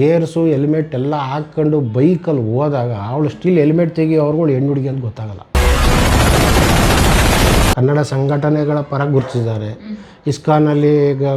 Gears, helmet ಎಲ್ಲ ಹಾಕ್ಕೊಂಡು ಬೈಕಲ್ಲಿ ಹೋದಾಗ ಅವಳು ಸ್ಟಿಲ್ ಹೆಲ್ಮೆಟ್ ತೆಗಿ ಅವ್ರುಗಳು ಹೆಣ್ಣು ಹುಡುಗಿ ಅಂತ ಗೊತ್ತಾಗಲ್ಲ. ಕನ್ನಡ ಸಂಘಟನೆಗಳ ಪರ ಗುರುತಿಸಿದ್ದಾರೆ. ಇಸ್ಕಾನಲ್ಲಿ ಗ-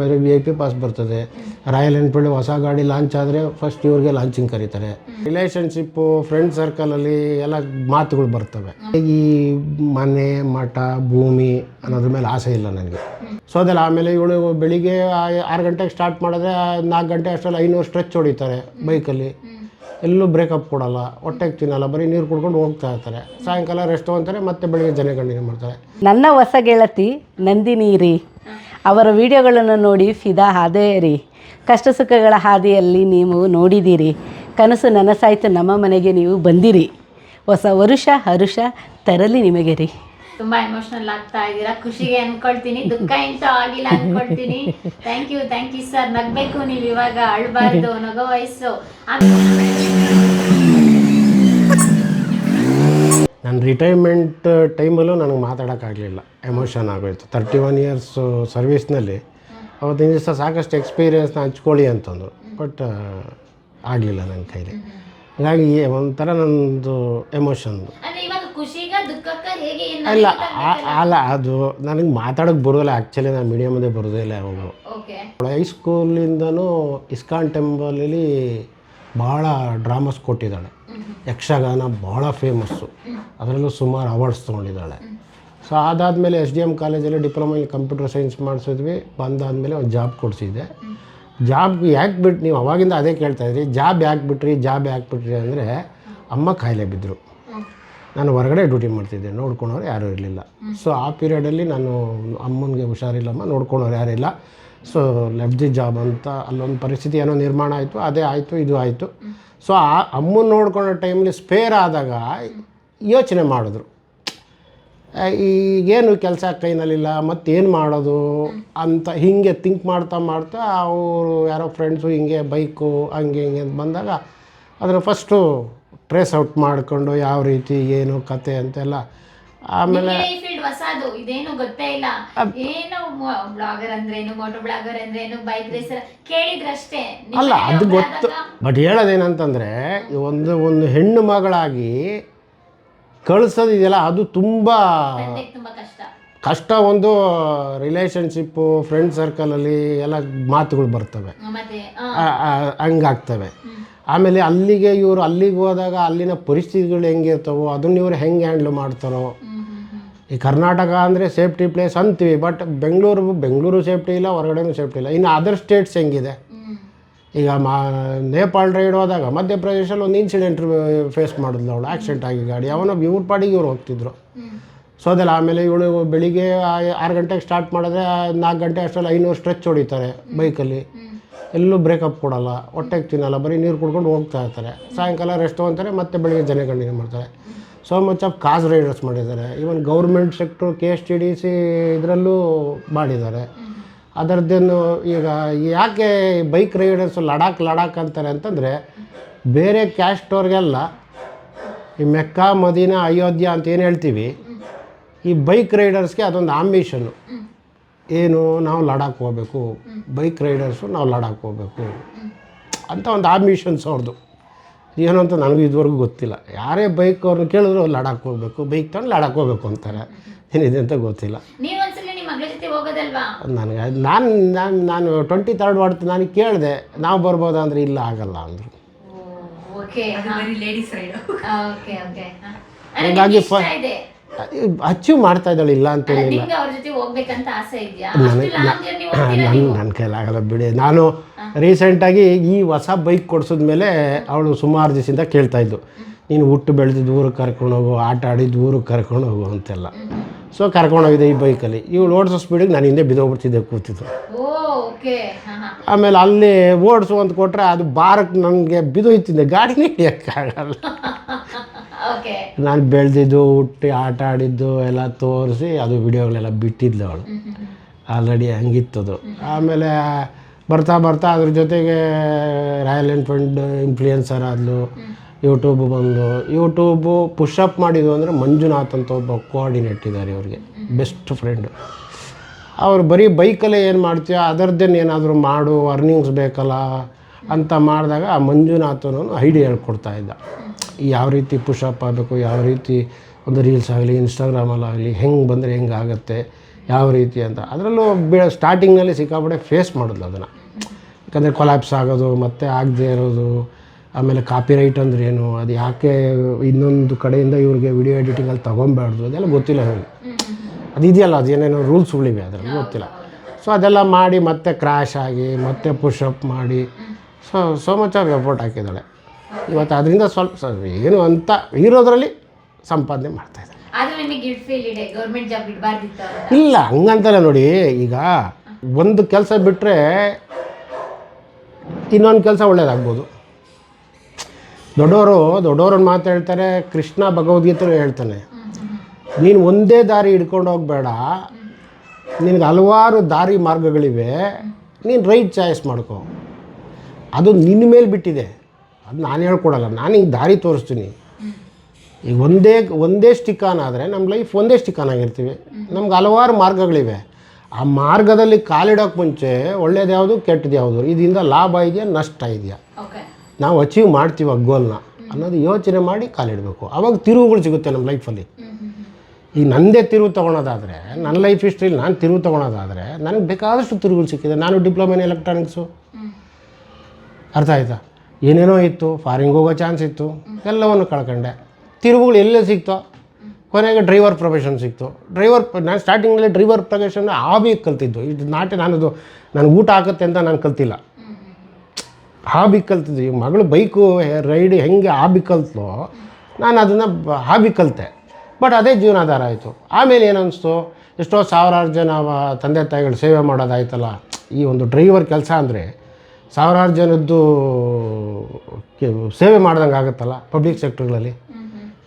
ಆದರೆ ವಿ ಐ ಪಿ ಪಾಸ್ ಬರ್ತದೆ. ರಾಯಲ್ ಎನ್ಫೀಲ್ಡ್ ಹೊಸ ಗಾಡಿ ಲಾಂಚ್ ಆದರೆ ಫಸ್ಟ್ ಇವ್ರಿಗೆ ಲಾಂಚಿಂಗ್ ಕರೀತಾರೆ. ರಿಲೇಷನ್ಶಿಪ್ಪು ಫ್ರೆಂಡ್ ಸರ್ಕಲಲ್ಲಿ ಎಲ್ಲ ಮಾತುಗಳು ಬರ್ತವೆ. ಈ ಮನೆ, ಮಠ, ಭೂಮಿ ಅನ್ನೋದ್ರ ಮೇಲೆ ಆಸೆ ಇಲ್ಲ ನನಗೆ. ಸೊ ಅದೆಲ್ಲ ಆಮೇಲೆ ಇವಳು ಬೆಳಿಗ್ಗೆ ಆರು ಗಂಟೆಗೆ ಸ್ಟಾರ್ಟ್ ಮಾಡಿದ್ರೆ ನಾಲ್ಕು ಗಂಟೆ ಅಷ್ಟರಲ್ಲಿ ಐನೂರು ಸ್ಟ್ರೆಚ್ ಹೊಡಿತಾರೆ ಬೈಕಲ್ಲಿ ಎಲ್ಲೂ ಬ್ರೇಕಪ್ ಕೊಡಲ್ಲ, ಹೊಟ್ಟೆಗೆ ತಿನ್ನಲ್ಲ, ಬರೀ ನೀರು ಕುಡ್ಕೊಂಡು ಹೋಗ್ತಾ ಇರ್ತಾರೆ. ಸಾಯಂಕಾಲ ರೆಸ್ಟ್ ಹೋಗ್ತಾರೆ ಮತ್ತೆ ಬೆಳಗ್ಗೆ ಜನ ಕಂಟಿನ್ಯೂ ಮಾಡ್ತಾರೆ. ನನ್ನ ಹೊಸ ಗೆಳತಿ ನಂದಿನಿ ರೀ. ಅವರ ವಿಡಿಯೋಗಳನ್ನು ನೋಡಿ ಫಿದಾ ಹಾದೇ ರೀ. ಕಷ್ಟ ಸುಖಗಳ ಹಾದಿಯಲ್ಲಿ ನೀವು ನೋಡಿದ್ದೀರಿ. ಕನಸು ನನಸಾಯ್ತು, ನಮ್ಮ ಮನೆಗೆ ನೀವು ಬಂದಿರಿ. ಹೊಸ ವರುಷ, ಹರುಷ ತರಲಿ ನಿಮಗೆ ರೀ. ತುಂಬಾ ಎಮೋಷನಲ್ ಆಗ್ತಾ ಇದ್ದೀರಾ? ಖುಷಿಗೆ ಅನ್ಕೊಳ್ತೀನಿ ದುಃಖ ಎಂತ ಆಗಿಲ್ಲ ಅನ್ಕೊಳ್ತೀನಿ. Thank you thank you sir ನಗ್ಬೇಕು ನೀವು ಇವಾಗ ಅಳ್ಬಾರ್ದು ನಗೋ ವಯಸ್ಸು. ನನ್ನ ರಿಟೈರ್ಮೆಂಟ್ ಟೈಮಲ್ಲೂ ನನಗೆ ಮಾತಾಡೋಕ್ಕಾಗಲಿಲ್ಲ ಎಮೋಷನ್ ಆಗೋಯ್ತು. ತರ್ಟಿ ಒನ್ ಇಯರ್ಸು ಸರ್ವಿಸ್ನಲ್ಲಿ ಅವತ್ತಿನ ದಿವಸ ಸಾಕಷ್ಟು ಎಕ್ಸ್ಪೀರಿಯೆನ್ಸ್ನ ಹಂಚ್ಕೊಳ್ಳಿ ಅಂತಂದರು. ಬಟ್ ಆಗಲಿಲ್ಲ ನನ್ನ ಕೈಲಿ. ಹಾಗಾಗಿ ಒಂಥರ ನನ್ನದು ಎಮೋಷನ್ದು ಅಲ್ಲ ಅಲ್ಲ ಅದು ನನಗೆ ಮಾತಾಡೋಕ್ಕೆ ಬರೋದಿಲ್ಲ. ಆ್ಯಕ್ಚುಲಿ ನಾನು ಮೀಡಿಯಮದೇ ಬರೋದಿಲ್ಲ ಯಾವಾಗಲೂ. ಹೈಸ್ಕೂಲಿಂದನೂ ಇಸ್ಕಾನ್ ಟೆಂಪಲಲ್ಲಿ ಭಾಳ ಡ್ರಾಮಾಸ್ ಕೊಟ್ಟಿದ್ದಾಳೆ. ಯಕ್ಷಗಾನ ಭಾಳ ಫೇಮಸ್ಸು ಅದರಲ್ಲೂ ಸುಮಾರು ಅವಾರ್ಡ್ಸ್ ತೊಗೊಂಡಿದ್ದಾಳೆ. ಸೊ ಅದಾದಮೇಲೆ ಎಸ್ ಡಿ ಎಂ ಕಾಲೇಜಲ್ಲಿ ಡಿಪ್ಲೊಮಾ ಇನ್ ಕಂಪ್ಯೂಟರ್ ಸೈನ್ಸ್ ಮಾಡಿಸಿದ್ವಿ. ಬಂದಾದಮೇಲೆ ಒಂದು ಜಾಬ್ ಕೊಡಿಸಿದ್ದೆ. ಜಾಬ್ ಯಾಕೆ ಬಿಟ್ಟು ನೀವು ಅವಾಗಿಂದ ಅದೇ ಕೇಳ್ತಾ ಇದ್ರಿ. ಜಾಬ್ ಯಾಕೆ ಬಿಟ್ರಿ? ಜಾಬ್ ಯಾಕೆ ಬಿಟ್ರಿ ಅಂದರೆ ಅಮ್ಮ ಕಾಯಿಲೆ ಬಿದ್ದರು ನಾನು ಹೊರಗಡೆ ಡ್ಯೂಟಿ ಮಾಡ್ತಿದ್ದೆ ನೋಡ್ಕೊಳೋರು ಯಾರೂ ಇರಲಿಲ್ಲ. ಸೊ ಆ ಪೀರಿಯಡಲ್ಲಿ ನಾನು ಅಮ್ಮನಿಗೆ ಹುಷಾರಿಲ್ಲಮ್ಮ ನೋಡ್ಕೊಳೋರು ಯಾರಿಲ್ಲ ಸೊ ಲೆಫ್ಟ್ ದಿ ಜಾಬ್ ಅಂತ ಅಲ್ಲೊಂದು ಪರಿಸ್ಥಿತಿ ಏನೋ ನಿರ್ಮಾಣ ಆಯಿತು ಅದೇ ಆಯಿತು ಇದು ಆಯಿತು. ಸೊ ಆ ಅಮ್ಮನ ನೋಡ್ಕೊಳ್ಳೋ ಟೈಮಲ್ಲಿ ಸ್ಪೇರ್ ಆದಾಗ ಯೋಚನೆ ಮಾಡಿದ್ರು. ಈಗೇನು ಕೆಲಸ ಕೈನಲ್ಲಿಲ್ಲ ಮತ್ತೇನು ಮಾಡೋದು ಅಂತ ಹೀಗೆ ಥಿಂಕ್ ಮಾಡ್ತಾ ಮಾಡ್ತಾ ಅವರು ಯಾರೋ ಫ್ರೆಂಡ್ಸು ಹಿಂಗೆ ಬೈಕು ಹಂಗೆ ಹಿಂಗೆ ಅಂತ ಬಂದಾಗ ಅದನ್ನು ಫಸ್ಟು ಟ್ರೇಸ್ ಔಟ್ ಮಾಡಿಕೊಂಡು ಯಾವ ರೀತಿ ಏನು ಕತೆ ಅಂತೆಲ್ಲ. ಆಮೇಲೆ ಈ ಫೀಲ್ಡ್ ಹೊಸದು ಇದೇನು ಗೊತ್ತೇ ಇಲ್ಲ. ಏನು ಬ್ಲಾಗರ್ ಏನು ಮೋಟೋ ಬ್ಲಾಗರ್ ಏನು ಬೈಕ್ ರೇಸರ್ ಕೇಳಿದ್ರಷ್ಟೇ. ಅಲ್ಲ ಅದು ಗೊತ್ತು. ಬಟ್ ಹೇಳೋದೇನಂತಂದ್ರೆ ಒಂದು ಒಂದು ಹೆಣ್ಣು ಮಗಳಾಗಿ ಕಳಿಸೋದಿದೆಯಲ್ಲ ಅದು ತುಂಬ ತುಂಬಾ ಕಷ್ಟ. ಕಷ್ಟ ಒಂದು ರಿಲೇಷನ್ಶಿಪ್ಪು ಫ್ರೆಂಡ್ ಸರ್ಕಲಲ್ಲಿ ಎಲ್ಲ ಮಾತುಗಳು ಬರ್ತವೆ. ಹಂಗಾಗ್ತವೆ. ಆಮೇಲೆ ಅಲ್ಲಿಗೆ ಇವರು ಅಲ್ಲಿಗೆ ಹೋದಾಗ ಅಲ್ಲಿನ ಪರಿಸ್ಥಿತಿಗಳು ಹೆಂಗಿರ್ತವೋ ಅದನ್ನ ಇವರು ಹೆಂಗೆ ಹ್ಯಾಂಡ್ಲ್ ಮಾಡ್ತಾರೋ. ಈ ಕರ್ನಾಟಕ ಅಂದರೆ ಸೇಫ್ಟಿ ಪ್ಲೇಸ್ ಅಂತೀವಿ ಬಟ್ ಬೆಂಗಳೂರು ಬೆಂಗಳೂರು ಸೇಫ್ಟಿ ಇಲ್ಲ, ಹೊರಗಡೆನೂ ಸೇಫ್ಟಿ ಇಲ್ಲ. ಇನ್ನು ಅದರ್ ಸ್ಟೇಟ್ಸ್ ಹೆಂಗಿದೆ? ಈಗ ಮಾ ನೇಪಾಳ ರೈಡ್ ಹೋದಾಗ ಮಧ್ಯಪ್ರದೇಶಲ್ಲಿ ಒಂದು ಇನ್ಸಿಡೆಂಟ್ ಫೇಸ್ ಮಾಡಿದ್ಲು ಅವಳು ಆಕ್ಸಿಡೆಂಟ್ ಆಗಿ ಗಾಡಿ. ಅವನ ಇವ್ರ ಪಾಡಿಗೆ ಇವ್ರು ಹೋಗ್ತಿದ್ರು. ಸೊ ಅದೆಲ್ಲ ಆಮೇಲೆ ಇವಳು ಬೆಳಿಗ್ಗೆ ಆರು ಗಂಟೆಗೆ ಸ್ಟಾರ್ಟ್ ಮಾಡಿದ್ರೆ ನಾಲ್ಕು ಗಂಟೆ ಅಷ್ಟರಲ್ಲಿ ಐನೂರು ಸ್ಟ್ರೆಚ್ ಹೊಡಿತಾರೆ ಬೈಕಲ್ಲಿ ಎಲ್ಲೂ ಬ್ರೇಕಪ್ ಕೊಡಲ್ಲ. ಹೊಟ್ಟೆಗೆ ತಿನ್ನಲ್ಲ, ಬರೀ ನೀರು ಕುಡ್ಕೊಂಡು ಹೋಗ್ತಾ ಇರ್ತಾರೆ. ಸಾಯಂಕಾಲ ರೆಸ್ಟ್ ತೊಗೊತಾರೆ, ಮತ್ತೆ ಬೆಳಿಗ್ಗೆ ಜನ ಕಂಟಿನ್ಯೂ ಮಾಡ್ತಾರೆ. So much of course riders ಮಾಡಿದ್ದಾರೆ. Even government sector K S T D C ಇದರಲ್ಲೂ ಮಾಡಿದ್ದಾರೆ. ಅದರದ್ದೇನು ಈಗ ಯಾಕೆ ಬೈಕ್ ರೈಡರ್ಸ್ ಲಡಾಖ್ ಲಡಾಖ್ ಅಂತಾರೆ ಅಂತಂದರೆ, ಬೇರೆ ಕ್ಯಾಸ್ಟ್ ಅವ್ರಿಗೆಲ್ಲ ಈ ಮೆಕ್ಕಾ, ಮದೀನಾ, ಅಯೋಧ್ಯ ಅಂತ ಏನು ಹೇಳ್ತೀವಿ, ಈ ಬೈಕ್ ರೈಡರ್ಸ್ಗೆ ಅದೊಂದು ಆಂಬಿಷನ್ನು ಏನು ನಾವು ಲಡಾಖ್ ಹೋಗ್ಬೇಕು ಬೈಕ್ ರೈಡರ್ಸು ನಾವು ಲಡಾಖ್ ಹೋಗ್ಬೇಕು. ಅಂತ ಒಂದು ಆಂಬಿಷನ್ಸ್ ಅವ್ರದ್ದು ಏನು ಅಂತ ನನಗೂ ಇದುವರೆಗೂ ಗೊತ್ತಿಲ್ಲ. ಯಾರೇ ಬೈಕ್ ಅವ್ರನ್ನ ಕೇಳಿದ್ರು ಲಡಾಖ್ ಹೋಗ್ಬೇಕು ಬೈಕ್ ತಗೊಂಡು ಲಡಾಖ್ ಹೋಗ್ಬೇಕು ಅಂತಾರೆ. ಏನಿದೆ ಅಂತ ಗೊತ್ತಿಲ್ಲ. ನೀವ್ ಒಂದ್ಸಲ ನಿಮ್ಮ ಮಗಳ ಜೊತೆ ಹೋಗೋದಲ್ವಾ? ನನಗೆ ನಾನು ನಾನು ನಾನು ಟ್ವೆಂಟಿ ತರ್ಡ್ ವಾರ್ಡ್ ನಾನು ಕೇಳಿದೆ ನಾವು ಬರ್ಬೋದಾ ಅಂದರೆ ಇಲ್ಲ ಆಗಲ್ಲ ಅಂದರು. Okay ladies ride okay okay ಹಂಗಾಗಿ ಫ- ಅಚೀವ್ ಮಾಡ್ತಾ ಇದ್ದಾಳೆ ಇಲ್ಲ ಅಂತ ಅಂತೇನಿಲ್ಲ ನನ್ನ ನನ್ನ ಕೈಲಾಗಲ್ಲ ಬಿಡಿ. ನಾನು ರೀಸೆಂಟಾಗಿ ಈ ಹೊಸ ಬೈಕ್ ಕೊಡಿಸಿದ್ಮೇಲೆ ಅವಳು ಸುಮಾರು ದಿವಸದಿಂದ ಕೇಳ್ತಾ ಇದ್ದು. ನೀನು ಹುಟ್ಟು ಬೆಳೆದು ಊರಿಗೆ ಕರ್ಕೊಂಡು ಹೋಗು ಆಟ ಆಡಿದ್ದು ಊರಿಗೆ ಕರ್ಕೊಂಡು ಹೋಗು ಅಂತೆಲ್ಲ. ಸೊ ಕರ್ಕೊಂಡೋಗಿದೆ ಈ ಬೈಕಲ್ಲಿ ಇವಳು ಓಡಿಸೋ ಸ್ಪೀಡಿಗೆ ನಾನು ಹಿಂದೆ ಬಿದೋಗ್ಬಿಡ್ತಿದ್ದೆ ಕೂತಿದ್ದು. ಆಮೇಲೆ ಅಲ್ಲಿ ಓಡಿಸು ಅಂತ ಕೊಟ್ಟರೆ ಅದು ಬಾರಕ್ಕೆ ನನಗೆ ಬಿದೋಯ್ತಿದ್ದೆ ಗಾಡಿನೇ ಹಿಡಿಯೋಕ್ಕಾಗಲ್ಲ ನಾನು ಬೆಳೆದಿದ್ದು ಹುಟ್ಟಿ ಆಟ ಆಡಿದ್ದು ಎಲ್ಲ ತೋರಿಸಿ ಅದು ವಿಡಿಯೋಗಳೆಲ್ಲ ಬಿಟ್ಟಿದ್ಲು ಅವಳು. ಆಲ್ರೆಡಿ ಅದು ಆಮೇಲೆ ಬರ್ತಾ ಬರ್ತಾ ಅದ್ರ ಜೊತೆಗೆ ರಾಯಲ್ ಎನ್ಫೀಲ್ಡ್ ಇನ್ಫ್ಲೂಯೆನ್ಸರ್ ಆದ್ಲು ಯೂಟ್ಯೂಬ್ ಬಂದು. ಯೂಟ್ಯೂಬು ಪುಷಪ್ ಮಾಡಿದ್ದು ಅಂದರೆ ಮಂಜುನಾಥ್ ಅಂತ ಒಬ್ಬ ಕೋಆರ್ಡಿನೇಟ್ ಇದ್ದಾರೆ ಇವ್ರಿಗೆ ಬೆಸ್ಟ್ ಫ್ರೆಂಡು ಅವ್ರು ಬರೀ ಬೈಕಲ್ಲೇ ಏನು ಮಾಡ್ತೀಯ? ಅದರದ್ದೇನು ಏನಾದರೂ ಮಾಡು ಅರ್ನಿಂಗ್ಸ್ ಬೇಕಲ್ಲ ಅಂತ ಮಾಡಿದಾಗ ಆ ಮಂಜುನಾಥನೂ ಐಡಿಯಾ ಹೇಳ್ಕೊಡ್ತಾ ಇದ್ದ. ಯಾವ ರೀತಿ ಪುಷಪ್ ಆಗಬೇಕು ಯಾವ ರೀತಿ ಒಂದು ರೀಲ್ಸ್ ಆಗಲಿ ಇನ್ಸ್ಟಾಗ್ರಾಮಲ್ಲಾಗಲಿ ಹೆಂಗೆ ಬಂದರೆ ಹೆಂಗೆ ಆಗುತ್ತೆ ಯಾವ ರೀತಿ ಅಂತ. ಅದರಲ್ಲೂ ಬಿ ಸ್ಟಾರ್ಟಿಂಗ್ನಲ್ಲಿ ಸಿಕ್ಕಾಪಟ್ಟೆ ಫೇಸ್ ಮಾಡಿದ್ಲು ಅದನ್ನು. ಯಾಕಂದರೆ ಕೊಲಾಪ್ಸ್ ಆಗೋದು ಮತ್ತೆ ಆಗದೆ ಇರೋದು ಆಮೇಲೆ ಕಾಪಿ ರೈಟ್ ಅಂದ್ರೆ ಏನು ಅದು ಯಾಕೆ ಇನ್ನೊಂದು ಕಡೆಯಿಂದ ಇವ್ರಿಗೆ ವಿಡಿಯೋ ಎಡಿಟಿಂಗಲ್ಲಿ ತೊಗೊಬಾರ್ದು ಅದೆಲ್ಲ ಗೊತ್ತಿಲ್ಲ ನನಗೆ. ಅದು ಇದೆಯಲ್ಲ ಅದು ಏನೇನೋ ರೂಲ್ಸ್ಗಳಿವೆ ಅದರಲ್ಲಿ ಗೊತ್ತಿಲ್ಲ. ಸೊ ಅದೆಲ್ಲ ಮಾಡಿ ಮತ್ತೆ ಕ್ರ್ಯಾಶ್ ಆಗಿ ಮತ್ತೆ ಪುಷಪ್ ಮಾಡಿ so so much of effort ಹಾಕಿದ್ದಾಳೆ. ಇವತ್ತು ಅದರಿಂದ ಸ್ವಲ್ಪ ಸ್ವಲ್ಪ ಏನು ಅಂತ ಇರೋದರಲ್ಲಿ ಸಂಪಾದನೆ ಮಾಡ್ತಾ ಇದ್ದಾರೆ. ಇಲ್ಲ ಹಂಗಂತಲ್ಲ ನೋಡಿ ಈಗ ಒಂದು ಕೆಲಸ ಬಿಟ್ಟರೆ ಇನ್ನೊಂದು ಕೆಲಸ ಒಳ್ಳೇದಾಗ್ಬೋದು. ದೊಡ್ಡವರು ದೊಡ್ಡವ್ರನ್ನ ಮಾತು ಹೇಳ್ತಾರೆ ಕೃಷ್ಣ ಭಗವದ್ಗೀತೆ ಹೇಳ್ತಾನೆ ನೀನು ಒಂದೇ ದಾರಿ ಹಿಡ್ಕೊಂಡು ಹೋಗಬೇಡ ನಿನಗೆ ಹಲವಾರು ದಾರಿ ಮಾರ್ಗಗಳಿವೆ ನೀನು ರೈಟ್ ಚಾಯ್ಸ್ ಮಾಡ್ಕೊ. ಅದು ನಿನ್ನ ಮೇಲೆ ಬಿಟ್ಟಿದೆ. ಅದು ನಾನು ಹೇಳ್ಕೊಡಲ್ಲ ನಾನು ಹಿಂಗೆ ದಾರಿ ತೋರಿಸ್ತೀನಿ. ಈಗ ಒಂದೇ ಒಂದೇ ಸ್ಟಿಕಾನ್ ಆದರೆ ನಮ್ಮ ಲೈಫ್ ಒಂದೇ ಸ್ಟಿಕಾನ್ ಆಗಿರ್ತೀವಿ. ನಮ್ಗೆ ಹಲವಾರು ಮಾರ್ಗಗಳಿವೆ. ಆ ಮಾರ್ಗದಲ್ಲಿ ಕಾಲಿಡೋಕೆ ಮುಂಚೆ ಒಳ್ಳೇದು ಯಾವುದು ಕೆಟ್ಟದ್ದು ಯಾವುದು? ಇದರಿಂದ ಲಾಭ ಇದೆಯಾ ನಷ್ಟ ಇದೆಯಾ? ನಾವು ಅಚೀವ್ ಮಾಡ್ತೀವ ಆ ಗೋಲ್ನ ಅನ್ನೋದು ಯೋಚನೆ ಮಾಡಿ ಕಾಲಿಡಬೇಕು. ಆವಾಗ ತಿರುವುಗಳು ಸಿಗುತ್ತೆ ನಮ್ಮ ಲೈಫಲ್ಲಿ ಈಗ ನನ್ನದೇ ತಿರುವು ತೊಗೊಳೋದಾದರೆ ನನ್ನ ಲೈಫ್ ಹಿಸ್ಟ್ರಿಲಿ ನಾನು ತಿರುವು ತೊಗೊಳೋದಾದರೆ ನನಗೆ ಬೇಕಾದಷ್ಟು ತಿರುವುಗಳು ಸಿಕ್ಕಿದೆ. ನಾನು ಡಿಪ್ಲೊಮಾ ಇನ್ ಎಲೆಕ್ಟ್ರಾನಿಕ್ಸು ಅರ್ಥ ಆಯ್ತಾ? ಏನೇನೋ ಇತ್ತು ಫಾರಿನ್ಗೆ ಹೋಗೋ ಚಾನ್ಸ್ ಇತ್ತು, ಎಲ್ಲವನ್ನು ಕಳ್ಕೊಂಡೆ. ತಿರುವುಗಳು ಎಲ್ಲೇ ಸಿಕ್ತೋ? ಕೊನೆಗೆ ಡ್ರೈವರ್ ಪ್ರೊಫೆಷನ್ ಸಿಕ್ತು. ಡ್ರೈವರ್ ನಾನು ಸ್ಟಾರ್ಟಿಂಗಲ್ಲಿ ಡ್ರೈವರ್ ಪ್ರೊಫೆಷನ್ ಹಾಬಿ ಕಲ್ತಿದ್ದು. ಇದು ನಾಟಿ ನಾನದು ನನಗೆ ಊಟ ಆಗುತ್ತೆ ಅಂತ ನಾನು ಕಲ್ತಿಲ್ಲ. ಹಾಬಿ ಕಲ್ತಿದ್ವಿ ಮಗಳು ಬೈಕು ರೈಡ್ ಹೆಂಗೆ ಹಾಬಿ ಕಲ್ತೋ ನಾನು ಅದನ್ನು ಹಾಬಿ ಕಲಿತೆ. ಬಟ್ ಅದೇ ಜೀವನಾಧಾರ ಆಯಿತು. ಆಮೇಲೆ ಏನನ್ನಿಸ್ತು ಎಷ್ಟೋ ಸಾವಿರಾರು ಜನ ತಂದೆ ತಾಯಿಗಳು ಸೇವೆ ಮಾಡೋದಾಯ್ತಲ್ಲ. ಈ ಒಂದು ಡ್ರೈವರ್ ಕೆಲಸ ಅಂದರೆ, ಸಾವಿರಾರು ಜನದ್ದು ಸೇವೆ ಮಾಡ್ದಂಗೆ ಆಗುತ್ತಲ್ಲ ಪಬ್ಲಿಕ್ ಸೆಕ್ಟರ್ಗಳಲ್ಲಿ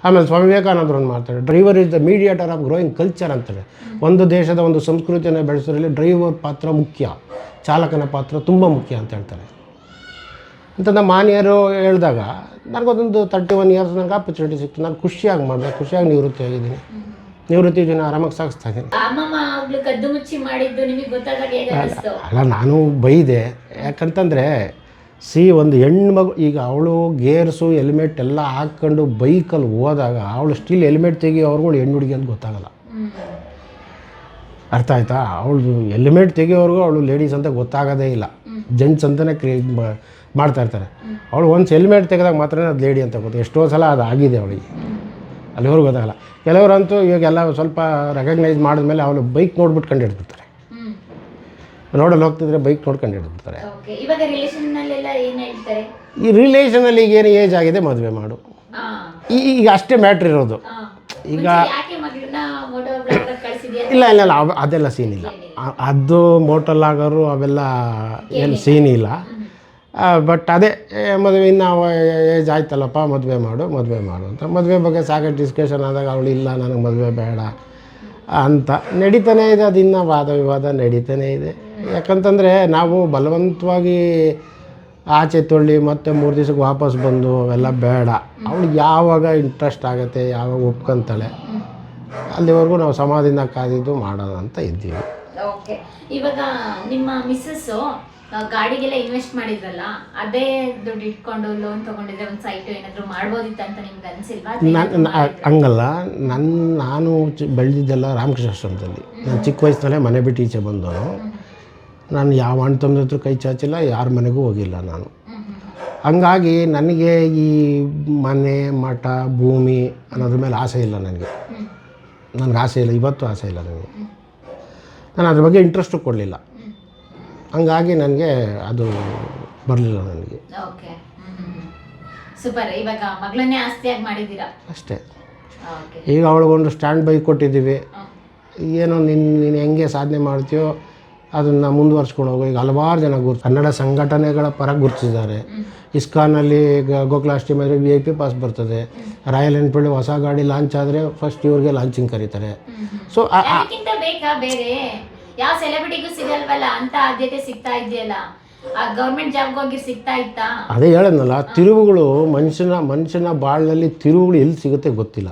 ಆಮೇಲೆ ಸ್ವಾಮಿ ವಿವೇಕಾನಂದರು ಮಾಡ್ತಾರೆ driver is the mediator of growing culture ಅಂತಾರೆ ಒಂದು ದೇಶದ ಒಂದು ಸಂಸ್ಕೃತಿಯನ್ನು ಬೆಳೆಸೋದ್ರಲ್ಲಿ ಡ್ರೈವರ್ ಪಾತ್ರ ಮುಖ್ಯ ಚಾಲಕನ ಪಾತ್ರ ತುಂಬ ಮುಖ್ಯ ಅಂತ ಹೇಳ್ತಾರೆ. ಅಂತ ನಮ್ಮ ಮಾನ್ಯರು ಹೇಳಿದಾಗ ನನಗೊಂದೊಂದು ತರ್ಟಿ ಒನ್ ಇಯರ್ಸ್ ನನಗೆ ಆಪರ್ಚುನಿಟಿ ಸಿಕ್ತು ನಾನು ಖುಷಿಯಾಗಿ ಮಾಡಿದೆ ಖುಷಿಯಾಗಿ ನಿವೃತ್ತಿ ಆಗಿದ್ದೀನಿ. ನಿವೃತ್ತಿ ಜೀವನ ಆರಾಮಾಗಿ ಸಾಗಿಸ್ತಾ ಇದ್ದೀನಿ. ಅಲ್ಲ ನಾನು ಬೈದೆ. ಯಾಕಂತಂದರೆ ಸಿ ಒಂದು ಹೆಣ್ಣು ಮಗು ಈಗ ಅವಳು ಗೇರ್ಸು, ಹೆಲ್ಮೆಟ್ ಎಲ್ಲ ಹಾಕ್ಕೊಂಡು ಬೈಕಲ್ಲಿ ಹೋದಾಗ ಅವಳು ಸ್ಟಿಲ್ ಹೆಲ್ಮೆಟ್ ತೆಗಿ ಹೆಣ್ಣು ಹುಡುಗಿ ಅಂತ ಗೊತ್ತಾಗಲ್ಲ. ಅರ್ಥ ಆಯ್ತಾ? ಅವಳು ಹೆಲ್ಮೆಟ್ ತೆಗಿಯೋವ್ರಿಗೂ ಅವಳು ಲೇಡೀಸ್ ಅಂತ ಗೊತ್ತಾಗೋದೇ ಇಲ್ಲ. ಜೆಂಟ್ಸ್ ಅಂತಲೇ ಮಾಡ್ತಾ ಇರ್ತಾರೆ. ಅವಳು ಒಂದು ಹೆಲ್ಮೆಟ್ ತೆಗೆದಾಗ ಮಾತ್ರ ಅದು ಲೇಡಿ ಅಂತ ಗೊತ್ತು. ಎಷ್ಟೋ ಸಲ ಅದು ಆಗಿದೆ ಅವಳಿಗೆ. ಅಲ್ಲಿವರೆಗೂ ಗೊತ್ತಾಗಲ್ಲ. ಕೆಲವರಂತೂ ಇವಾಗೆಲ್ಲ ಸ್ವಲ್ಪ ರೆಕಗ್ನೈಸ್ ಮಾಡಿದ್ಮೇಲೆ ಅವಳು ಬೈಕ್ ನೋಡ್ಬಿಟ್ಟು ಕಂಡು ಹಿಡ್ಬಿಡ್ತಾರೆ ರೋಡಲ್ಲಿ ಹೋಗ್ತಿದ್ರೆ ಬೈಕ್ ನೋಡ್ಕೊಂಡು ಹೇಳ್ತಾರೆ? ಈ ರಿಲೇಷನಲ್ಲಿ ಈಗ ಏನು ಏಜ್ ಆಗಿದೆ ಮದುವೆ ಮಾಡು. ಈ- ಈಗ ಅಷ್ಟೇ ಮ್ಯಾಟ್ರ್ ಇರೋದು. ಈಗ ಇಲ್ಲ ಇಲ್ಲ ಇಲ್ಲ ಅದೆಲ್ಲ ಸೀನ್ ಇಲ್ಲ. ಅದು ಮೋಟಲ್ ಆಗೋರು ಅವೆಲ್ಲ ಏನು ಸೀನ್ ಇಲ್ಲ. ಬಟ್ ಅದೇ ಮದುವೆ ಇನ್ನು ಏಜ್ ಆಯ್ತಲ್ಲಪ್ಪ ಮದುವೆ ಮಾಡು ಮದುವೆ ಮಾಡು ಅಂತ. ಮದುವೆ ಬಗ್ಗೆ ಸಾಕಷ್ಟು ಡಿಸ್ಕಷನ್ ಆದಾಗ ಅವಳು ಇಲ್ಲ ನನಗೆ ಮದುವೆ ಬೇಡ ಅಂತ. ನಡೀತಾನೆ ಇದೆ ಅದು ಇನ್ನೂ ವಾದ ವಿವಾದ ನಡೀತಾನೆ ಇದೆ. ಯಾಕಂತಂದರೆ ನಾವು ಬಲವಂತವಾಗಿ ಆಚೆ ತೊಳ್ಳಿ ಮತ್ತೆ ಮೂರು ದಿವ್ಸಕ್ಕೆ ವಾಪಸ್ ಬಂದು ಅವೆಲ್ಲ ಬೇಡ. ಅವಳು ಯಾವಾಗ ಇಂಟ್ರೆಸ್ಟ್ ಆಗುತ್ತೆ ಯಾವಾಗ ಒಪ್ಕೊಂತಾಳೆ ಅಲ್ಲಿವರೆಗೂ ನಾವು ಸಮಾಧಿನ ಕಾದಿದ್ದು ಮಾಡೋಣ ಅಂತ ಇದ್ದೀವಿ. ಓಕೆ. ಇವಾಗ ನಿಮ್ಮ ಮಿಸ್ಸಸ್ ಗಾಡಿಗೆಲ್ಲ ಇನ್ವೆಸ್ಟ್ ಮಾಡಿದ್ರಲ್ಲ ಅದೇ ದುಡ್ಡು ಇಟ್ಕೊಂಡು ಲೋನ್ ತಗೊಂಡಿದ್ರೆ ಒಂದು ಸೈಟ್ ಏನಾದರೂ ಮಾಡ್ಬೋದಿತ್ತು ಅಂತ ನಿಮ್ಗೆ ಅನ್ಸಿಲ್ವಾ? ಹಂಗಲ್ಲ. ನನ್ನ ನಾನು ಬೆಳೆದಿದ್ದೆಲ್ಲ ಬೆಳೆದಿದ್ದೆಲ್ಲ ರಾಮಕೃಷ್ಣಾಶ್ರಮದಲ್ಲಿ ನಾನು ಚಿಕ್ಕ ವಯಸ್ಸಿನಲ್ಲೇ ಮನೆ ಬಿಟ್ಟು ಈಚೆ ಬಂದವನು. ನಾನು ಯಾವ ಅಣ್ಣ ತಮ್ಮದ ಹತ್ರ ಕೈ ಚಾಚಿಲ್ಲ ಯಾರ ಮನೆಗೂ ಹೋಗಿಲ್ಲ ನಾನು. ಹಂಗಾಗಿ ನನಗೆ ಈ ಮನೆ ಮಠ ಭೂಮಿ ಅನ್ನೋದ್ರ ಮೇಲೆ ಆಸೆ ಇಲ್ಲ ನನಗೆ. ನನಗೆ ಆಸೆ ಇಲ್ಲ ಇವತ್ತು ಆಸೆ ಇಲ್ಲ ನನಗೆ. ನಾನು ಅದ್ರ ಬಗ್ಗೆ ಇಂಟ್ರೆಸ್ಟು ಕೊಡಲಿಲ್ಲ. ಹಂಗಾಗಿ ನನಗೆ ಅದು ಬರಲಿಲ್ಲ ನನಗೆ. ಅಷ್ಟೇ. ಈಗ ಅವಳಿಗೊಂದು ಸ್ಟ್ಯಾಂಡ್ ಬೈ ಕೊಟ್ಟಿದ್ದೀವಿ ಏನೋ ನಿನ್ನ ನೀನು ಹೆಂಗೆ ಸಾಧನೆ ಮಾಡ್ತೀಯೋ ಅದನ್ನು ಮುಂದುವರ್ಸ್ಕೊಂಡು ಹೋಗೋ ಈಗ ಹಲವಾರು ಜನ ಗುರು ಕನ್ನಡ ಸಂಘಟನೆಗಳ ಪರ ಗುರುತಿಸಿದ್ದಾರೆ. ಇಸ್ಕಾನಲ್ಲಿ ಗೋಕುಲಾಷ್ಟಮಿ ಆದರೆ ವಿ ಐ ಪಿ ಪಾಸ್ ಬರ್ತದೆ. ರಾಯಲ್ ಎನ್ಫೀಲ್ಡ್ ಹೊಸ ಗಾಡಿ ಲಾಂಚ್ ಆದರೆ ಫಸ್ಟ್ ಇವ್ರಿಗೆ ಲಾಂಚಿಂಗ್ ಕರೀತಾರೆ. ಸೊ ಅದಕ್ಕಿಂತ ಬೇಕಾ ಬೇರೆ? ಯಾವ ಸೆಲೆಬ್ರಿಟಿಗೂ ಸಿಗಲ್ವಲ್ಲ ಅಂತ ಆದ್ಯತೆ ಸಿಗ್ತಾ ಇದೆಯಲ್ಲ. ಆ ಗೌರ್ಮೆಂಟ್ ಜಾಬ್ಗೆ ಹೋಗಿ ಸಿಗ್ತಾ ಇತ್ತಾ? ಅದೇ ಹೇಳದ್ನಲ್ಲ ತಿರುವುಗಳು ಮನುಷ್ಯನ ಮನುಷ್ಯನ ಬಾಳಿನಲ್ಲಿ ತಿರುವುಗಳು ಎಲ್ಲಿ ಸಿಗುತ್ತೆ ಗೊತ್ತಿಲ್ಲ.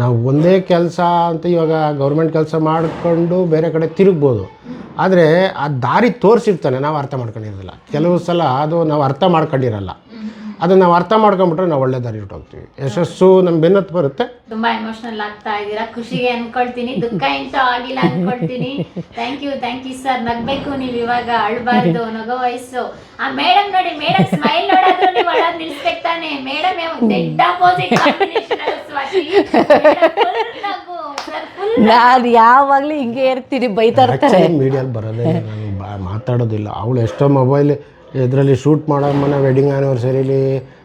ನಾವು ಒಂದೇ ಕೆಲಸ ಅಂತ ಇವಾಗ ಗೌರ್ಮೆಂಟ್ ಕೆಲಸ ಮಾಡಿಕೊಂಡು ಬೇರೆ ಕಡೆ ತಿರುಗ್ಬೋದು. ಆದರೆ ಆ ದಾರಿ ತೋರಿಸಿರ್ತಾನೆ, ನಾವು ಅರ್ಥ ಮಾಡ್ಕೊಂಡಿರಲ್ಲ ಕೆಲವು ಸಲ ಅದು ನಾವು ಅರ್ಥ ಮಾಡ್ಕೊಂಡಿರಲ್ಲ. ಅದನ್ನು ನಾವು ಅರ್ಥ ಮಾಡ್ಕೊಂಡ್ಬಿಟ್ರೆ ನಾವು ಒಳ್ಳೆ ದಾರಿ ಹೋಗ್ತೀವಿ. ಯಶಸ್ಸು ನಮ್ಮ ಬೆನ್ನತ್ತು ಬರುತ್ತೆ. ತುಂಬಾ ಎಮೋಷನಲ್ ಆಗ್ತಾ ಇದ್ದೀರಾ. ಖುಷಿಗೆ ಅನ್ಕೊಳ್ತೀನಿ. ದುಃಖ ಎಂತ ಆಗಿಲ್ಲ ಅನ್ಕೊಳ್ತೀನಿ. Thank you thank you sir ನಗ್ಬೇಕು ನೀವು ಇವಾಗ, ಅಳ್ಬಾರ್ದು, ನಗೋ ವಯಸ್ಸು. ಆ ಮೇಡಮ್ ನೋಡಿ ಮೇಡಮ್ ಸ್ಮೈಲ್ ನೋಡೋದು ನೀವು ಅಳೋದ್ ನಿಲ್ಸ್ಬೇಕು ತಾನೆ. ಮೇಡಮ್ ದೊಡ್ಡ ಅಪೋಸಿಟ್ ಸ್ವಾತಿ. ನಗು. ನಾನು ಯಾವಾಗಲೂ ಹಿಂಗೆ ಇರ್ತೀನಿ ಬೈತಾರೆ ಇರ್ತಾರೆ. ಮೀಡಿಯಲ್ಲಿ ಬರೋದೇ ಇಲ್ಲ, ನಾನು ಬಾ- ಮಾತಾಡೋದಿಲ್ಲ. ಅವಳು ಎಷ್ಟೋ ಮೊಬೈಲ್ ಇದರಲ್ಲಿ ಶೂಟ್ ಮಾಡೋ ಮನೆ ವೆಡ್ಡಿಂಗ್ ಆ್ಯನಿವರ್ಸರಿಲಿ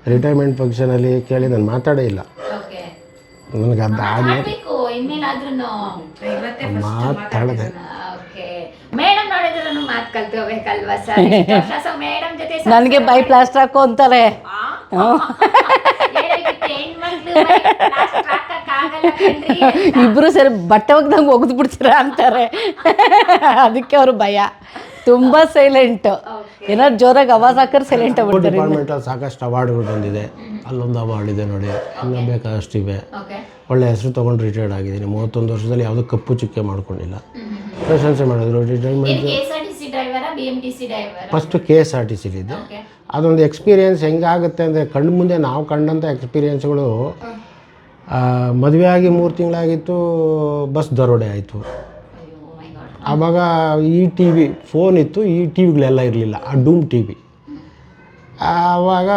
ರಿಟೈರ್ಮೆಂಟ್ ಫಂಕ್ಷನಲ್ಲಿ ಕೇಳಿ ನಾನು ಮಾತಾಡೇ ಇಲ್ಲ. ಓಕೆ ನನಗೆ ಅದು ಮಾಡ್ಬೇಕು ಮಾತಾಡದೆ. ಓಕೆ ಮೇಡಮ್ ನೋಡಿದ್ರು ಮಾತು ಕಲ್ತ್ಕೋಬೇಕಲ್ವಾ ಸರ್? ಮೇಡಮ್ ಜೊತೆ ಸ- ನನಗೆ ಬೈ ಪ್ಲಾಸ್ಟರ್ ಹಾಕೋ ಅಂತಾರೆ. ಆ? ಹೇಳಿಬಿಟ್ಟೆ, ಸರಿ. ಇಬ್ಬರು ಬಟ್ಟೆ ಒಗ್ದಂಗೆ ಒಗ್ದು ಬಿಡ್ತೀರ ಅಂತಾರೆ. ಅದಕ್ಕೆ ಅವ್ರ ಭಯ. ತುಂಬ ಸೈಲೆಂಟ್ ಏನಾದ್ರು ಜೋರಾಗಿ ಅವಾಜ್ ಹಾಕಿದ್ರೆ ಸೈಲೆಂಟ್ ಆಗ್ಬಿಡ್ತಾರೆ ಡಿಪಾರ್ಟ್ಮೆಂಟಲ್ಲಿ ಸಾಕಷ್ಟು ಅವಾರ್ಡ್ಗಳು ಬಂದಿದೆ. ಅಲ್ಲೊಂದು ಅವಾರ್ಡ್ ಇದೆ ನೋಡಿ. ಇನ್ನೂ ಬೇಕಾದಷ್ಟಿವೆ. ಓಕೆ ಒಳ್ಳೆ ಹೆಸರು ತೊಗೊಂಡು ರಿಟೈರ್ಡ್ ಆಗಿದ್ದೀನಿ. ಮೂವತ್ತೊಂದು ವರ್ಷದಲ್ಲಿ ಯಾವುದೂ ಕಪ್ಪು ಚುಕ್ಕೆ ಮಾಡ್ಕೊಂಡಿಲ್ಲ. ಪ್ರಶಂಸೆ ಮಾಡಿದ್ರು retirement first K S R T ಸಿಲಿದ್ದೆ ಅದೊಂದು ಎಕ್ಸ್ಪೀರಿಯೆನ್ಸ್ ಹೆಂಗಾಗುತ್ತೆ ಅಂದರೆ ಕಣ್ಣು ಮುಂದೆ ನಾವು ಕಂಡಂಥ ಎಕ್ಸ್ಪೀರಿಯೆನ್ಸ್ಗಳು ಮದುವೆ ಆಗಿ ಮೂರು ತಿಂಗಳಾಗಿತ್ತು ಬಸ್ ದರೋಡೆ ಆಯಿತು. ಅಯ್ಯೋ ಆವಾಗ ಈ ಟಿ ವಿ ಫೋನ್ ಇತ್ತು ಈ ಟಿ ವಿಗಳೆಲ್ಲ ಇರಲಿಲ್ಲ ಆ ಡೂಮ್ ಟಿ ವಿ ಆವಾಗ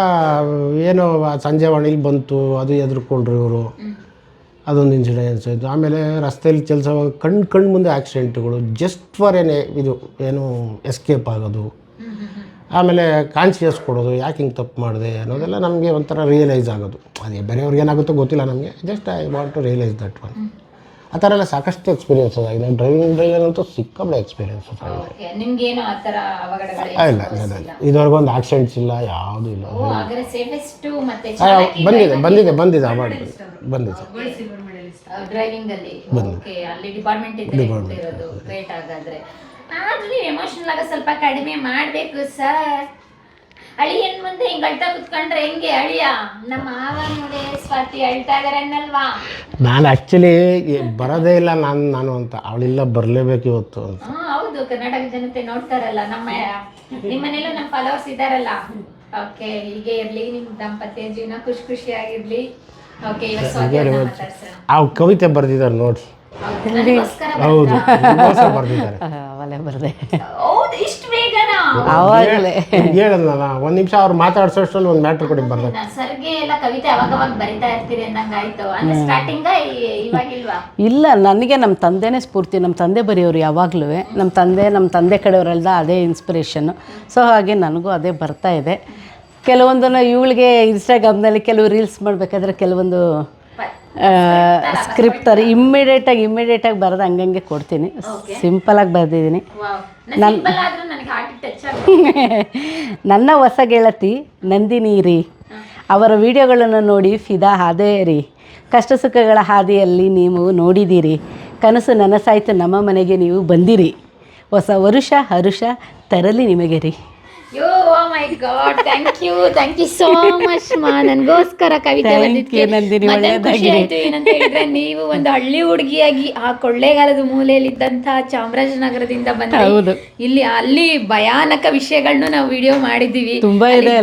ಏನೋ ಸಂಜೆ ವಾಣಿಲಿ ಬಂತು ಅದು ಎದುರ್ಕೊಂಡ್ರು ಇವರು. ಅದೊಂದು ಇನ್ಸಿಡೆನ್ಸ್ ಆಯಿತು. ಆಮೇಲೆ ರಸ್ತೆಯಲ್ಲಿ ಕೆಲಸ ಕಣ್ಣು ಕಣ್ಣು ಮುಂದೆ ಆಕ್ಸಿಡೆಂಟ್ಗಳು ಜಸ್ಟ್ ಫಾರ್ ಏನೇ ಇದು, ಏನು ಎಸ್ಕೇಪ್ ಆಗೋದು. ಆಮೇಲೆ ಕಾನ್ಶಿಯಸ್ ಕೊಡೋದು, ಯಾಕೆ ಹಿಂಗೆ ತಪ್ಪು ಮಾಡಿದೆ ಅನ್ನೋದೆಲ್ಲ ನಮಗೆ ಒಂಥರ ರಿಯಲೈಸ್ ಆಗೋದು. ಅದೇ, ಬೇರೆಯವ್ರಿಗೆ ಏನಾಗುತ್ತೋ ಗೊತ್ತಿಲ್ಲ ನಮಗೆ. Just I want to realise that one ಆ ಥರ ಎಲ್ಲ ಸಾಕಷ್ಟು ಎಕ್ಸ್ಪೀರಿಯನ್ಸಸ್ ಆಗಿದೆ ಡ್ರೈವಿಂಗ್ ಡ್ರೈವರ್ ಸಿಕ್ಕಾಪಡೆ ಎಕ್ಸ್ಪೀರಿಯನ್ಸಸ್ ಆಗಿದೆ ನಿಮ್ಗೇನು ಆ ಥರ ಇಲ್ಲ ಇಲ್ಲ ಇಲ್ಲ. ಇದುವರೆಗೂ ಒಂದು ಆಕ್ಸಿಡೆಂಟ್ಸ್ ಇಲ್ಲ ಯಾವುದೂ ಇಲ್ಲ. ಬಂದಿದೆ ಬಂದಿದೆ ಬಂದಿದೆ. ಅವಾರ್ಡ್ ಬಂದಿದೆ ಡ್ರೈವಿಂಗ್ ಅಲ್ಲಿ. ಓಕೆ ಅಲ್ಲಿ ಡಿಪಾರ್ಟ್ಮೆಂಟ್ ಇದೆ ಇರೋದು ಆದ್ರೂ ನೀವು ಎಮೋಷನಲ್ ಆಗ ಸ್ವಲ್ಪ ಕಡಿಮೆ ಮಾಡಬೇಕು ಸರ್ ಅಳಿಯನ್ ಮುಂದೆ ಹಿಂಗ್ ಅಳ್ತಾ ಕುತ್ಕೊಂಡ್ರೆ ಹೆಂಗೆ ಅಳಿಯ? ನಮ್ಮ ಮಾವ ನೋಡಿ ಸ್ವಾತಿ ಅಳ್ತಾ ಇದಾರೆ ಅನ್ನಲ್ವಾ ನಾನು ಆ್ಯಕ್ಚುಲಿ ಬರೋದೇ ಇಲ್ಲ ನಾನು ನಾನು ಅಂತ. ಅವಳಿಲ್ಲ ಬರಲೇಬೇಕು ಇವತ್ತು ಅಂತ. ಹಾ ಹೌದು. ಕರ್ನಾಟಕ ಜನತೆ ನೋಡ್ತಾರಲ್ಲ ನಮ್ಮ ನಿಮ್ಮ ಮನೇಲೂ ನಮ್ಮ ಫಾಲೋವರ್ಸ್ ಇದಾರಲ್ಲ. ಓಕೆ ಹೀಗೆ ಇರ್ಲಿ ನಿಮ್ ದಾಂಪತ್ಯ ಜೀವನ ಖುಷಿ ಖುಷಿಯಾಗಿರ್ಲಿ. ಓಕೆ ಸ್ವಾತಿ ಅವ್ರನ್ನ ಮಾತಾಡ್ಸೋಣ. ಆ ಕವಿತೆ ಬರೆದಿದ್ದಾರೆ ನೋಡಿ ಹೌದು, ನನಗೋಸ್ಕರ ಹೌದು ಬರೆದಿದ್ದಾರೆ. ಅವಲೇ ಬರದೆ. ಹೌದು ಇಷ್ಟು ಬೇಗನಾ ಅವಾಗಲೇ. ಹೇಳಲ್ಲ ಒಂದು ನಿಮಿಷ ಅವ್ರು ಮಾತಾಡ್ಸೋಷ್ಟರಲ್ಲಿ ಒಂದು ಮ್ಯಾಟ್ರ್ ಕೊಡಿ ಬರ್ದೆ ಸರ್ಗೆ ಎಲ್ಲ ಕವಿತೆ ಅವಾಗ ಅವಾಗ ಬರಿತಾ ಇರ್ತೀರಿ ಅಂದಂಗಾಯ್ತು ಅಂದ್ರೆ ಸ್ಟಾರ್ಟಿಂಗ್ ಇವಾಗಿಲ್ವಾ? ಇಲ್ಲ ನನಗೆ ನಮ್ಮ ತಂದೆನೇ ಸ್ಫೂರ್ತಿ ನಮ್ಮ ತಂದೆ ಬರೆಯೋರು ಯಾವಾಗಲೂ. ನಮ್ಮ ತಂದೆ ನಮ್ಮ ತಂದೆ ಕಡೆಯವರೆಲ್ಲ ಅದೇ ಇನ್ಸ್ಪಿರೇಷನ್ನು ಸೊ ಹಾಗೆ ನನಗೂ ಅದೇ ಬರ್ತಾ ಇದೆ. ಕೆಲವೊಂದನ್ನು ಇವಳಿಗೆ ಇನ್ಸ್ಟಾಗ್ರಾಮ್ನಲ್ಲಿ ಕೆಲವು ರೀಲ್ಸ್ ಮಾಡಬೇಕಾದ್ರೆ ಕೆಲವೊಂದು ಸ್ಕ್ರಿಪ್ಟ್ ಥರ ಇಮ್ಮಿಡಿಯೇಟಾಗಿ ಇಮ್ಮಿಡಿಯೇಟಾಗಿ ಬರೆದು ಹಂಗಂಗೆ ಕೊಡ್ತೀನಿ. ಸಿಂಪಲಾಗಿ ಬರೆದಿದ್ದೀನಿ ನನ್ನ ನನ್ನ ಹೊಸ ಗೆಳತಿ ನಂದಿನಿ ರೀ. ಅವರ ವಿಡಿಯೋಗಳನ್ನು ನೋಡಿ ಫಿದಾ ಆದೇ ರೀ. ಕಷ್ಟ ಸುಖಗಳ ಹಾದಿಯಲ್ಲಿ ನೀವು ನೋಡಿದ್ದೀರಿ. ಕನಸು ನನಸಾಯಿತು ನಮ್ಮ ಮನೆಗೆ ನೀವು ಬಂದಿರಿ. ಹೊಸ ವರುಷ ಹರುಷ ತರಲಿ ನಿಮಗೆ ರೀ. My God thank you thank you so much ಮಾ ನನಗೋಸ್ಕರ ಕವಿತೆ Thank ಬಂದಿದ್ದಕ್ಕೆ you, ನಂದಿನಿ, ಮತ್ತೆ ಖುಷಿ ಒಳ್ಳೆದಾಗಿರಿ. ಆಯ್ತು ಏನಂತ ಹೇಳಿದ್ರೆ ನೀವು ಒಂದು ಹಳ್ಳಿ ಹುಡುಗಿಯಾಗಿ ಆ ಕೊಳ್ಳೇಗಾಲದ ಮೂಲೆಯಲ್ಲಿದ್ದಂತಹ ಚಾಮರಾಜನಗರದಿಂದ ಬಂದ. ಇಲ್ಲಿ ಅಲ್ಲಿ ಭಯಾನಕ ವಿಷಯಗಳನ್ನ ನಾವು ವಿಡಿಯೋ ಮಾಡಿದ್ದೀವಿ. ತುಂಬಾ ಇದೆ,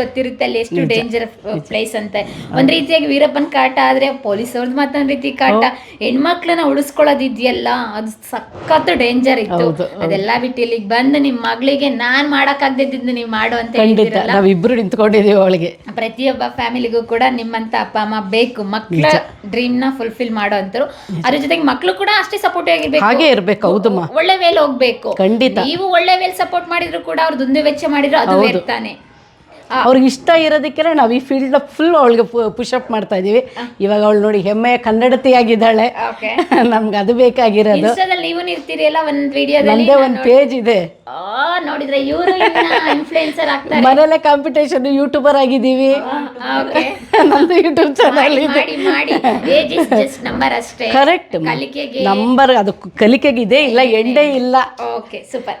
ಗೊತ್ತಿರುತ್ತೆ ಅಲ್ಲಿ ಎಷ್ಟು ಡೇಂಜರ್ ಪ್ಲೇಸ್ ಅಂತ. ಒಂದ್ ರೀತಿಯಾಗಿ ವೀರಪ್ಪನ್ ಕಾಟ ಆದ್ರೆ ಪೊಲೀಸ್ ಅವ್ರದ್ದು ಮತ್ತೊಂದ್ ರೀತಿ ಕಾಟ. ಹೆಣ್ಮಕ್ಳನ್ನ ಉಳಿಸ್ಕೊಳ್ಳೋದಿದ್ಯಲ್ಲ ಅದು ಸಖತ್ ಡೇಂಜರ್ ಇತ್ತು. ಅದೆಲ್ಲ ಬಿಟ್ಟು ಇಲ್ಲಿಗೆ ಬಂದು ನಿಮ್ ಮಗಳಿಗೆ ನಾನ್ ಮಾಡಕ್ಕಾಗ್ದಿದ್ದು ನೀವು ಮಾಡು ಅಂತ ಖಂಡಿತ. ಹೇಳಿದಿರಲ್ಲ ನಾವಿಬ್ಬರು ನಿಂತ್ಕೊಂಡಿದ್ದೀವಿ ಅವಳಿಗೆ. ಪ್ರತಿಯೊಬ್ಬ ಫ್ಯಾಮಿಲಿಗೂ ಕೂಡ ನಿಮ್ಮಂತ ಅಪ್ಪ ಅಮ್ಮ ಬೇಕು. ಮಕ್ಕಳ ಡ್ರೀಮ್ನ ಫುಲ್ಫಿಲ್ ಮಾಡೋ ಅಂತರು ಅದ್ರ ಜೊತೆಗೆ ಮಕ್ಕಳು ಕೂಡ ಅಷ್ಟೇ ಸಪೋರ್ಟ್ ಆಗಿರ್ಬೇಕು. ಹಾಗೆ ಇರ್ಬೇಕು ಹೌದಮ್ಮ ಒಳ್ಳೆ ವೇಲ್ ಹೋಗ್ಬೇಕು. ಖಂಡಿತ. ನೀವು ಒಳ್ಳೆ ವೇಲ್ ಸಪೋರ್ಟ್ ಮಾಡಿದ್ರು ಕೂಡ ಅವ್ರ ದುಂದು ವೆಚ್ಚ ಮಾಡಿದ್ರು ಅದು ವ್ಯರ್ಥಾನೆ ಆ, ಅವ್ರಿಗೆ ಇಷ್ಟ ಇರೋದಕ್ಕೆ ನಾವು ಈ ಫೀಲ್ಡ್ ಫುಲ್ ಅವಳಿಗೆ ಪುಷಪ್ ಮಾಡ್ತಾ ಇದೀವಿ. ಇವಾಗ ಅವಳು ನೋಡಿ ಹೆಮ್ಮೆಯ ಕನ್ನಡತಿಯಾಗಿದ್ದಾಳೆ. ನಮ್ಗೆ ಅದು ಬೇಕಾಗಿರೋದು. ನೀವು ಇರ್ತೀರಿಯಲ್ಲ ಒಂದು ಒಂದ್ ವಿಡಿಯೋದಲ್ಲಿ ನಂದೇ ಒಂದು ಪೇಜ್ ಇದೆ. ನೋಡಿದ್ರೆ ಇವರು ಇನ್ಫ್ಲುಯೆನ್ಸರ್ ಆಗ್ತಾರೆ. ಮನೇಲೆ ಕಾಂಪಿಟೇಷನ್ ಯೂಟ್ಯೂಬರ್ ಆಗಿದ್ದೀವಿ. ನಮ್ದು ಯೂಟ್ಯೂಬ್ ಚಾನಲ್ ಇದೆ. ಏಜ್ ಜಸ್ಟ್ ನಂಬರ್ ಅಷ್ಟೇ. ಕರೆಕ್ಟ್ ಕಲಿಕೆಗೆ ಇದೆ ಅದು ಇಲ್ಲ ಎಂಡೇ ಇಲ್ಲ. Okay super